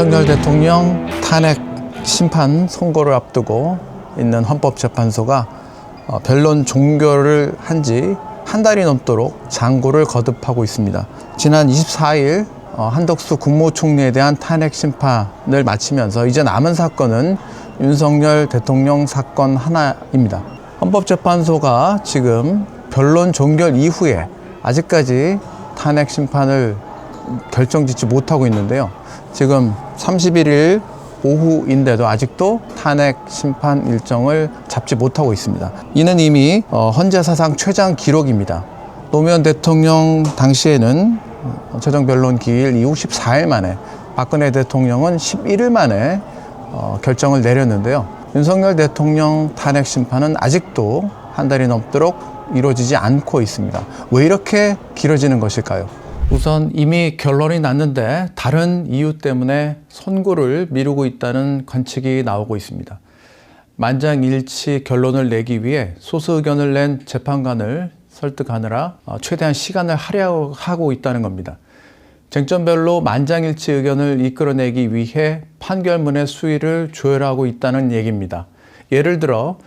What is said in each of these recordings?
윤석열 대통령 탄핵 심판 선고를 앞두고 있는 헌법재판소가 어, 변론 종결을 한 지 한 달이 넘도록 장고를 거듭하고 있습니다. 지난 24일 어, 한덕수 국무총리에 대한 탄핵 심판을 마치면서 이제 남은 사건은 윤석열 대통령 사건 하나입니다. 헌법재판소가 지금 변론 종결 이후에 아직까지 탄핵 심판을 결정 짓지 못하고 있는데요. 지금 31일 오후인데도 아직도 탄핵 심판 일정을 잡지 못하고 있습니다. 이는 이미 어, 헌재 사상 최장 기록입니다. 노무현 대통령 당시에는 어, 최종 변론 기일 이후 14일 만에 박근혜 대통령은 11일 만에 어, 결정을 내렸는데요. 윤석열 대통령 탄핵 심판은 아직도 한 달이 넘도록 이루어지지 않고 있습니다. 왜 이렇게 길어지는 것일까요? 우선 이미 결론이 났는데 다른 이유 때문에 선고를 미루고 있다는 관측이 나오고 있습니다. 만장일치 결론을 내기 위해 소수 의견을 낸 재판관을 설득하느라 어, 최대한 시간을 할애하고 있다는 겁니다. 쟁점별로 만장일치 의견을 이끌어내기 위해 판결문의 수위를 조율하고 있다는 얘기입니다. 예를 들어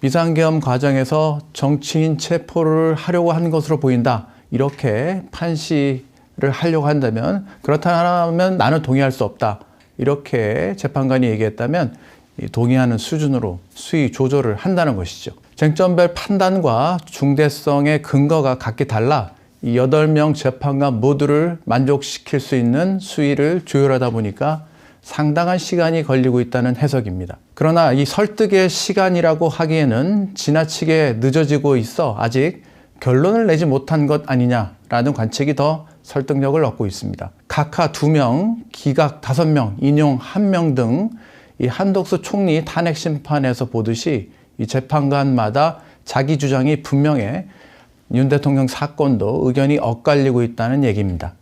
비상계엄 과정에서 정치인 체포를 하려고 한 것으로 보인다. 이렇게 판시 를 하려고 한다면 그렇다면 나는 동의할 수 없다. 이렇게 재판관이 얘기했다면 이 동의하는 수준으로 수위 조절을 한다는 것이죠. 쟁점별 판단과 중대성의 근거가 각기 달라 이 8명 재판관 모두를 만족시킬 수 있는 수위를 조율하다 보니까 상당한 시간이 걸리고 있다는 해석입니다. 그러나 이 설득의 시간이라고 하기에는 지나치게 늦어지고 있어 아직 결론을 내지 못한 것 아니냐라는 관측이 더 설득력을 얻고 있습니다. 각하 2명, 기각 5명, 인용 1명 등 이 한덕수 총리 탄핵 심판에서 보듯이 이 재판관마다 자기 주장이 분명해 윤 대통령 사건도 의견이 엇갈리고 있다는 얘기입니다.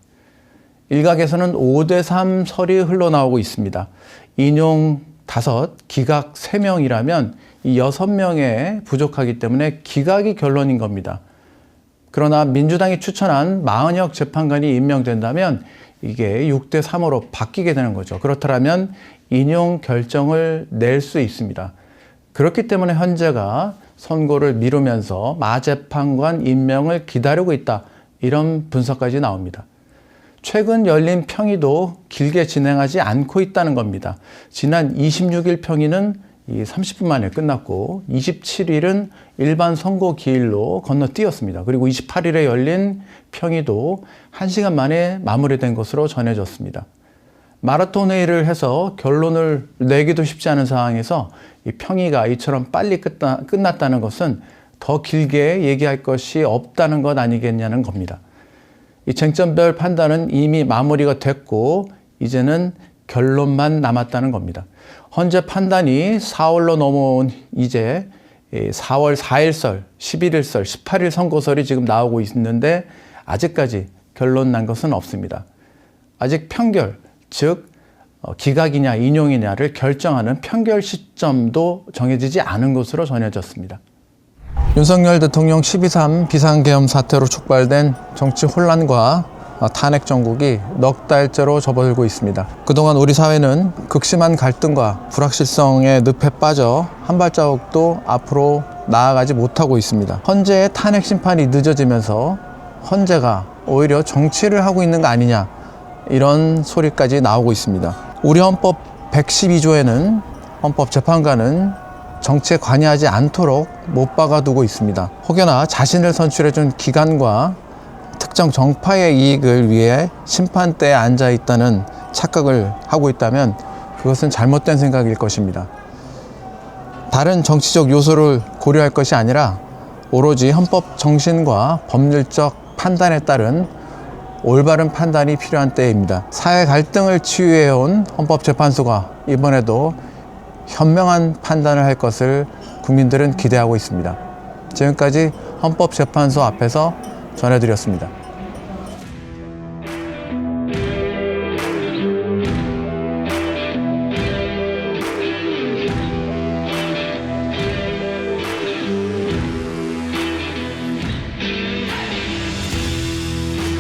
일각에서는 5대3 설이 흘러나오고 있습니다. 인용 5, 기각 3명이라면 이 6명에 부족하기 때문에 기각이 결론인 겁니다. 그러나 민주당이 추천한 마은혁 재판관이 임명된다면 이게 6대 3으로 바뀌게 되는 거죠. 그렇다면 인용 결정을 낼 수 있습니다. 그렇기 때문에 현재가 선고를 미루면서 마재판관 임명을 기다리고 있다. 이런 분석까지 나옵니다. 최근 열린 평의도 길게 진행하지 않고 있다는 겁니다. 지난 26일 평의는 이 30분 만에 끝났고 27일은 일반 선고 기일로 건너뛰었습니다. 그리고 28일에 열린 평의도 1시간 만에 마무리된 것으로 전해졌습니다. 마라톤 회의를 해서 결론을 내기도 쉽지 않은 상황에서 이 평의가 이처럼 빨리 끝나, 끝났다는 것은 더 길게 얘기할 것이 없다는 것 아니겠냐는 겁니다. 이 쟁점별 판단은 이미 마무리가 됐고 이제는 결론만 남았다는 겁니다. 현재 판단이 4월로 넘어온 이제 4월 4일설, 11일설, 18일 선고설이 지금 나오고 있는데 아직까지 결론 난 것은 없습니다. 아직 평결, 즉 어, 기각이냐 인용이냐를 결정하는 평결 시점도 정해지지 않은 것으로 전해졌습니다. 윤석열 대통령 12.3 비상계엄 사태로 촉발된 정치 혼란과 탄핵 정국이 넉 달째로 접어들고 있습니다. 그동안 우리 사회는 극심한 갈등과 불확실성의 늪에 빠져 한 발자국도 앞으로 나아가지 못하고 있습니다. 헌재의 탄핵 심판이 늦어지면서 헌재가 오히려 정치를 하고 있는 거 아니냐 이런 소리까지 나오고 있습니다. 우리 헌법 112조에는 헌법재판관은 정치에 관여하지 않도록 못 박아두고 있습니다. 혹여나 자신을 선출해준 기관과 특정 정파의 이익을 위해 심판대에 앉아 있다는 착각을 하고 있다면 그것은 잘못된 생각일 것입니다. 다른 정치적 요소를 고려할 것이 아니라 오로지 헌법 정신과 법률적 판단에 따른 올바른 판단이 필요한 때입니다. 사회 갈등을 치유해온 헌법재판소가 이번에도 현명한 판단을 할 것을 국민들은 기대하고 있습니다. 지금까지 헌법재판소 앞에서 전해드렸습니다.